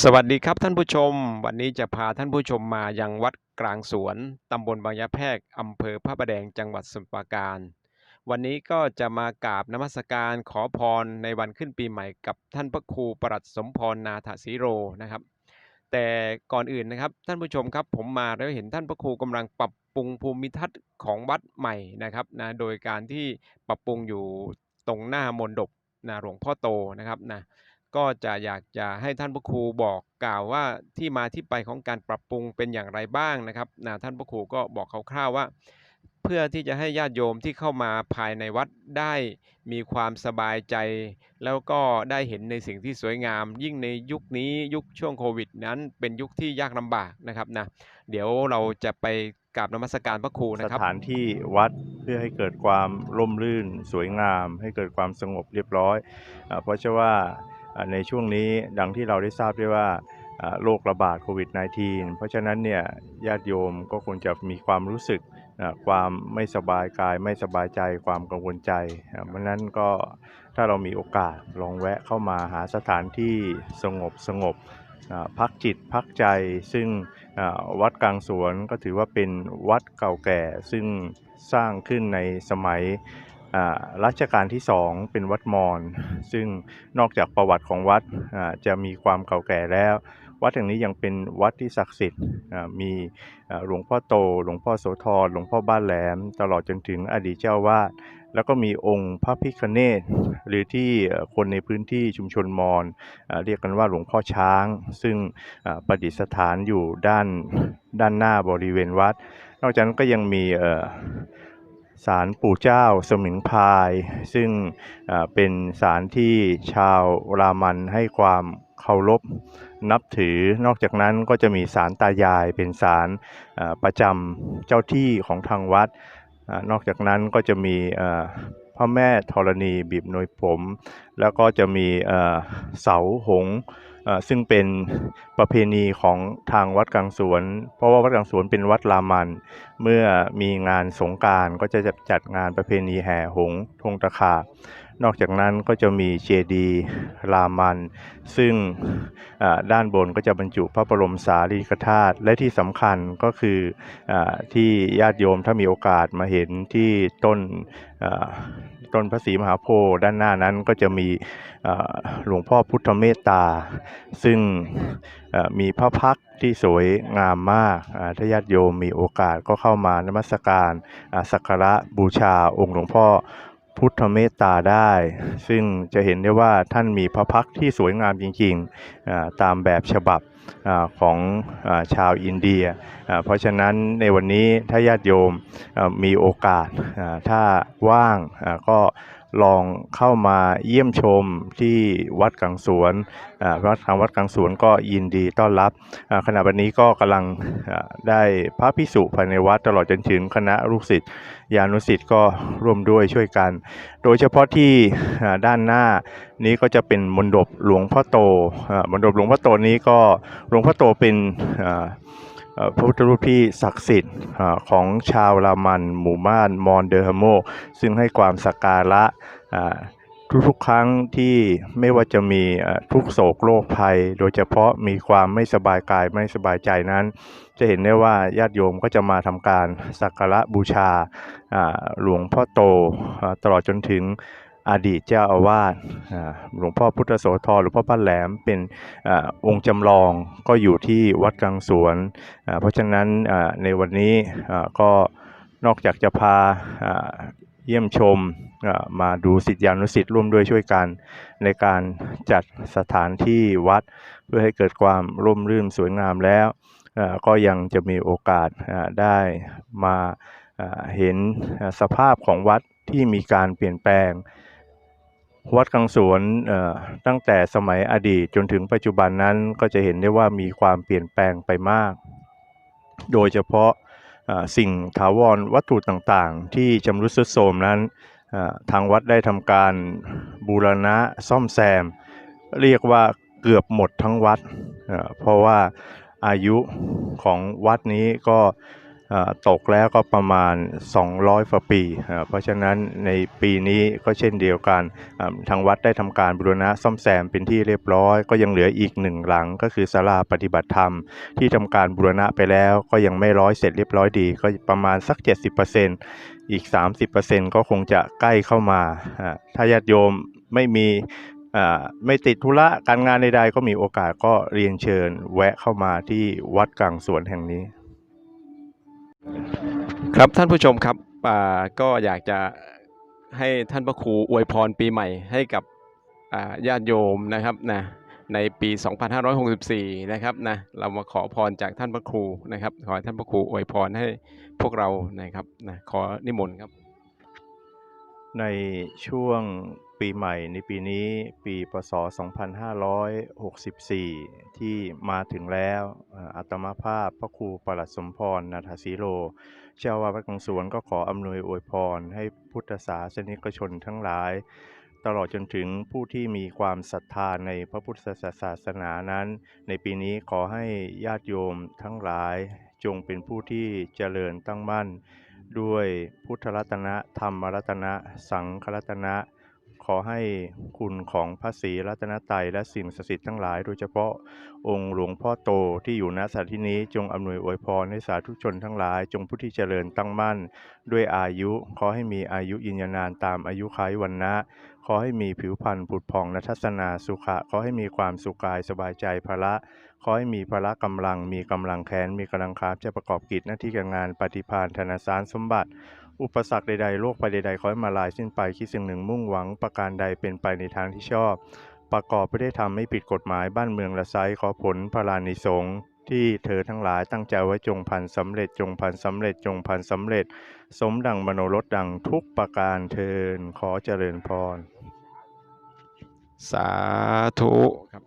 สวัสดีครับท่านผู้ชม วันนี้จะพาท่านผู้ชมมายังวัดกลางสวน ตำบลบางยะแพรกอำเภอพระประแดงจังหวัดสมุทรปราการ วันนี้ก็จะมากราบนมัสการขอพรในวันขึ้นปีใหม่กับท่านพระครูประหลัดสมพรนาถสีโรนะครับ แต่ก่อนอื่นนะครับท่านผู้ชมครับผมมาแล้วเห็นท่านพระครูกำลังปรับปรุงภูมิทัศน์ของวัดใหม่นะครับนะโดยการที่ปรับปรุงอยู่ตรงหน้ามนดบนะหลวงพ่อโตนะครับนะ ก็จะอยากจะให้ท่านพระครูบอกกล่าวว่าที่มาที่ไปของการปรับปรุงเป็นอย่างไรบ้างนะครับนะท่านพระครูก็บอกคร่าวๆว่า เพื่อที่จะให้ญาติโยมที่เข้ามาภายในวัดได้มีความสบายใจ แล้วก็ได้เห็นในสิ่งที่สวยงาม ยิ่งในยุคนี้ยุคช่วงโควิด นั้นเป็นยุคที่ยากลำบากนะครับนะเดี๋ยวเราจะไปกราบนมัสการพระครูนะครับสถานที่วัดเพื่อให้เกิดความร่มรื่น สวยงาม ให้เกิดความสงบเรียบร้อยอเพราะเชื่อว่า ในช่วงนี้ดังที่เราได้ทราบด้ว่าอ่าโรคระบาดโควิด -19 เพราะฉะนั้นเนี่ยญาติโยมก็ควรจะมีความรู้สึกความไม่สบายกายไม่สบายใจความกังวลใจ เพราะนั้นก็ถ้าเรามีโอกาสลองแวะเข้ามาหาสถานที่สงบสงบพักจิตพักใจ ซึ่งวัดกลางสวนก็ถือว่าเป็นวัดเก่าแก่ ซึ่งสร้างขึ้นในสมัย รัชกาลที่2เป็นวัดมอญซึ่งนอกจากประวัติของวัดจะมีความเก่าแก่แล้ว วัดแห่งนี้ยังเป็นวัดที่ศักดิ์สิทธิ์มีหลวงพ่อโต หลวงพ่อโสธรหลวงพ่อบ้านแหลม ตลอดจนถึงอดีตเจ้าวาดแล้วก็มีองค์พระพิคเนศหรือที่คนในพื้นที่ชุมชนมอญเรียกกันว่าหลวงพ่อช้าง ซึ่งประดิษฐานอยู่ด้านด้านหน้าบริเวณวัด นอกจากนั้นก็ยังมี ศาลปู่เจ้าสมิงพาย ซึ่งเป็นศาลที่ชาวรามันให้ความเคารพนับถือนอกจากนั้นก็จะมีศาลตายายเป็นศาลประจำเจ้าที่ของทางวัด นอกจากนั้นก็จะมีเอ่อพระแม่ธรณีบีบนวยผม แล้วก็จะมีเสาหง ซึ่งเป็นประเพณีของทางวัดกลางสวน เพราะว่าวัดกลางสวนเป็นวัดรามัน เมื่อมีงานสงการก็จะจัดงานประเพณีแห่หงทงตะขา นอกจากนั้นก็จะมีเจดีย์รามัน ซึ่งด้านบนก็จะบรรจุพระบรมสารีริกธาตุและที่สำคัญก็คืออที่ญาติโยมถ้ามีโอกาสมาเห็นที่ต้นต้นพระศรีมหาโพธิ์ด้านหน้านั้นก็จะมีหลวงพ่อพุทธเมตตา ซึ่งมีพระพักที่สวยงามมากถ้าญาติโยมมีโอกาสก็เข้ามานมัสการสักการะบูชาองค์หลวงพ่อ พุทธเมตตาได้ ซึ่งจะเห็นได้ว่าท่านมีพระพักที่สวยงามจริงๆ ตามแบบฉบับอของอชาวอินเดีย เพราะฉะนั้นในวันนี้ถ้าญาติโยมมีโอกาสถ้าว่างก็ ลองเข้ามาเยี่ยมชมที่วัดกลางสวนอ่าวัดทางวัดกลางสวนก็ยินดีต้อนรับอาขณะวันนี้ก็กำลังอาได้พระพิสุภายในวัดตลอดจนถึงคณะลูกศิษย์ญาณุศิษย์ก็ร่วมด้วยช่วยกัน โดยเฉพาะที่อาด้านหน้านี้ก็จะเป็นมณฑปหลวงพ่อโตอามณฑปหลวงพ่อโตนี้ก็หลวงพ่อโตเป็น พระพุทธรูปที่ศักดิ์สิทธิ์ของชาวรามันหมู่บ้านมอนเดอร์ฮโม ซึ่งให้ความสักการะทุกๆครั้งที่ไม่ว่าจะมีทุกโศกโรคภัย โดยเฉพาะมีความไม่สบายกายไม่สบายใจนั้น จะเห็นได้ว่าญาติโยมก็จะมาทำการสักการะบูชาหลวงพ่อโตอตลอดจนถึง อดีตเจ้าอาวาสหลวงพ่อพุทธโสธรหลวงพ่อพันแหลมเป็นอองค์จำลองก็อยู่ที่วัดกลางสวน เพราะฉะนั้นในวันนี้ก็นอกจากจะพาเยี่ยมชมมาดูสิทธิานุสิทธิ์ร่วมด้วยช่วยกันในการจัดสถานที่วัดเพื่อให้เกิดความร่มรื่นสวยงามแล้วก็ยังจะมีโอกาสได้มาเห็นสภาพของวัดที่มีการเปลี่ยนแปลง วัดกลางสวนตั้งแต่สมัยอดีตจนถึงปัจจุบันนั้นก็จะเห็นได้ว่ามีความเปลี่ยนแปลงไปมาก โดยเฉพาะสิ่งถาวรวัตถุต่างๆ ที่ชำรุดทรุดโทรมนั้นทางวัดได้ทำการบูรณะซ่อมแซม เรียกว่าเกือบหมดทั้งวัด เพราะว่าอายุของวัดนี้ก็ ตกแล้วก็ประมาณ 200กว่าปีอ่าเพราะฉะนั้นในปีนี้ก็เช่นเดียวกัน ทางวัดได้ทำการบูรณะซ่อมแซมเป็นที่เรียบร้อย ก็ยังเหลืออีกหนึ่งหลังก็คือศาลาปฏิบัติธรรม ที่ทำการบูรณะไปแล้วก็ยังไม่ร้อยเสร็จเรียบร้อยดี ก็ประมาณสัก 70%อีก 30%ก็คงจะใกล้เข้ามา ถ้าญาติโยมไม่มีไม่ติดธุระการงานใดๆก็มีโอกาสก็เรียนเชิญ แวะเข้ามาที่วัดกลางสวนแห่งนี้ ครับท่านผู้ชมครับอ่าก็อยากจะให้ท่านพระครูอวยพรปีใหม่ให้กับอ่าญาติโยมนะครับนะในปี 2564 นะครับนะเรามาขอพรจากท่านพระครูนะครับ ขอให้ท่านพระครูอวยพรให้พวกเรานะครับนะขอนิมนต์ครับ ในช่วงปีใหม่ในปีนี้ปีพศ 2564 ที่มาถึงแล้วอ่าอาตมาภาพพระครูปรลัดสมพรนาถสีโล เจ้าวาสวัดกลางสวนก็ขออำนวยอวยพร ให้พุทธศาสนิกชนทั้งหลาย ตลอดจนถึงผู้ที่มีความศรัทธาในพระพุทธศาสนานั้น ในปีนี้ขอให้ญาติโยมทั้งหลายจงเป็นผู้ที่เจริญตั้งมั่น ด้วยพุทธรัตนะ ธรรมรัตนะ สังฆรัตนะ ขอให้คุณของพระศรีรัตนตรัยและสิ่งศักดิ์สิทธิ์ทั้งหลาย โดยเฉพาะองค์หลวงพ่อโตที่อยู่ณสถานที่นี้จงอำนวยอวยพรให้สาธุชนทั้งหลาย จงผู้ที่เจริญตั้งมั่น ด้วยอายุ ขอให้มีอายุยืนยานานตามอายุขัยวันนะขอให้มีผิวพรรณผุดผ่องนัทัศนาสุขะ ขอให้มีความสุขกายสบายใจพละ ขอให้มีพละกำลัง มีกำลังแขน มีกำลังขาจะประกอบกิจหน้าที่การงานปฏิภาณธนาสารสมบัติ อุปสรรคใดๆโรคภัยใดๆขอให้มาลายสิ้นไปคิดสิ่งหนึ่งมุ่งหวังประการใดเป็นไปในทางที่ชอบ ประกอบไปได้วยธรรมไม่ผิดกฎหมายบ้านเมืองละไซขอผลพลานิสงส์ที่เธอทั้งหลายตั้งใจไว้จงพันสำเร็จจงพันสำเร็จจงพันสำเร็จ สมดังมโนรสดังทุกประการเทินขอเจริญพร สาธุครับ